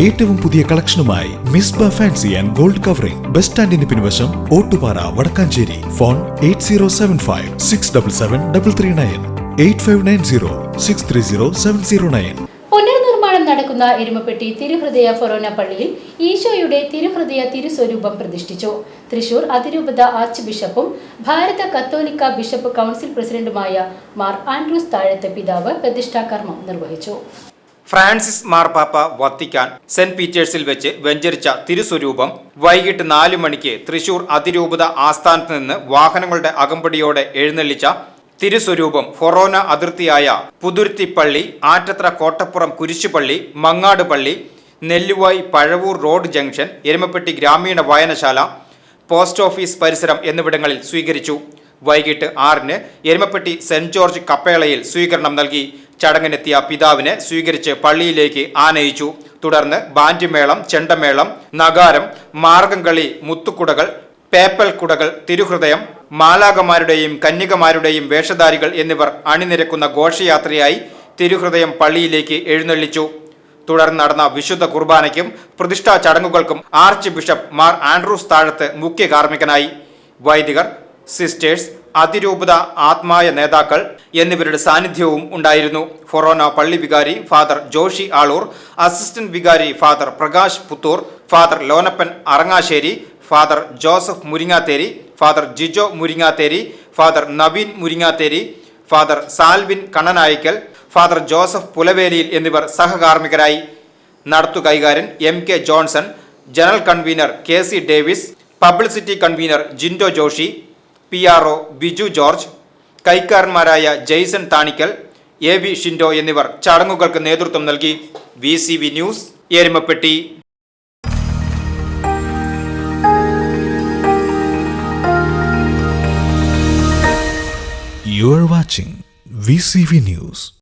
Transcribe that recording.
ഏറ്റവും പുതിയ കളക്ഷനുമായി Misba fancy and gold covering. Bus സ്റ്റാൻഡിന് പിൻവശം Ottupara Vadakkanchery. Phone eight zero seven five six double seven double three nine. Eight five nine zero six three zero seven zero nine. പുനർനിർമ്മാണം നടക്കുന്ന എരുമപ്പെട്ടി തിരുഹൃദയ ഫൊറോന പള്ളിയിൽ ഈശോയുടെ തിരുഹൃദയ തിരുസ്വരൂപം പ്രതിഷ്ഠിച്ചു. തൃശൂർ അതിരൂപത arch ബിഷപ്പും ഭാരത കത്തോലിക്ക ബിഷപ്പ് കൗൺസിൽ പ്രസിഡന്റുമായ Mar Andrews താഴത്തെ പിതാവ് പ്രതിഷ്ഠാ കർമ്മം നിർവഹിച്ചു. ഫ്രാൻസിസ് മാർപ്പാപ്പ വത്തിക്കാൻ സെന്റ് പീറ്റേഴ്സിൽ വെച്ച് വെഞ്ചരിച്ച തിരുസ്വരൂപം വൈകിട്ട് നാല് മണിക്ക് തൃശൂർ അതിരൂപത ആസ്ഥാനത്ത് നിന്ന് വാഹനങ്ങളുടെ അകമ്പടിയോടെ എഴുന്നള്ളിച്ച തിരുസ്വരൂപം ഫൊറോന അതിർത്തിയായ പുതുരുത്തിപ്പള്ളി ആറ്റത്ര കോട്ടപ്പുറം കുരിശുപള്ളി മങ്ങാട് പള്ളി നെല്ലുവായി പഴവൂർ റോഡ് ജംഗ്ഷൻ എരുമപ്പെട്ടി ഗ്രാമീണ വായനശാല പോസ്റ്റ് ഓഫീസ് പരിസരം എന്നിവിടങ്ങളിൽ സ്വീകരിച്ചു. വൈകിട്ട് ആറിന് എരുമപ്പെട്ടി സെന്റ് ജോർജ് കപ്പേളയിൽ സ്വീകരണം നൽകി. ചടങ്ങിനെത്തിയ പിതാവിനെ സ്വീകരിച്ച് പള്ളിയിലേക്ക് ആനയിച്ചു. തുടർന്ന് ബാൻഡ് മേളം ചെണ്ടമേളം നഗാരം മാർഗംകളി മുത്തുക്കുടകൾ പേപ്പൽ കുടകൾ തിരുഹൃദയം മാലാകമാരുടെയും കന്യകമാരുടെയും വേഷധാരികൾ എന്നിവർ അണിനിരക്കുന്ന ഘോഷയാത്രയായി തിരുഹൃദയം പള്ളിയിലേക്ക് എഴുന്നള്ളിച്ചു. തുടർന്ന് നടന്ന വിശുദ്ധ കുർബാനയ്ക്കും പ്രതിഷ്ഠാ ചടങ്ങുകൾക്കും arch bishop Mar Andrews Thazhath മുഖ്യ കാർമ്മികനായി വൈദികർ സിസ്റ്റേഴ്സ് അതിരൂപത ആത്മായ നേതാക്കൾ എന്നിവരുടെ സാന്നിധ്യവും ഉണ്ടായിരുന്നു. ഫൊറോന പള്ളി വികാരി ഫാദർ ജോഷി ആളൂർ അസിസ്റ്റന്റ് വികാരി father Prakash Puthur father Lonappan Arangassery father Joseph Muringathery father Jijo Muringathery father Naveen Muringathery father Salvin Kannanaikkal father Joseph പുലവേലിയിൽ എന്നിവർ സഹകാർമ്മികരായി. നടത്തു കൈകാരൻ M K Johnson general convener K C Davis publicity convener Jindo Joshy P R O Biju George കൈക്കാരന്മാരായ Jaison Thanikkal A V Shindo എന്നിവർ ചടങ്ങുകൾക്ക് നേതൃത്വം നൽകി V C V news Erumapetty You are watching VCV News.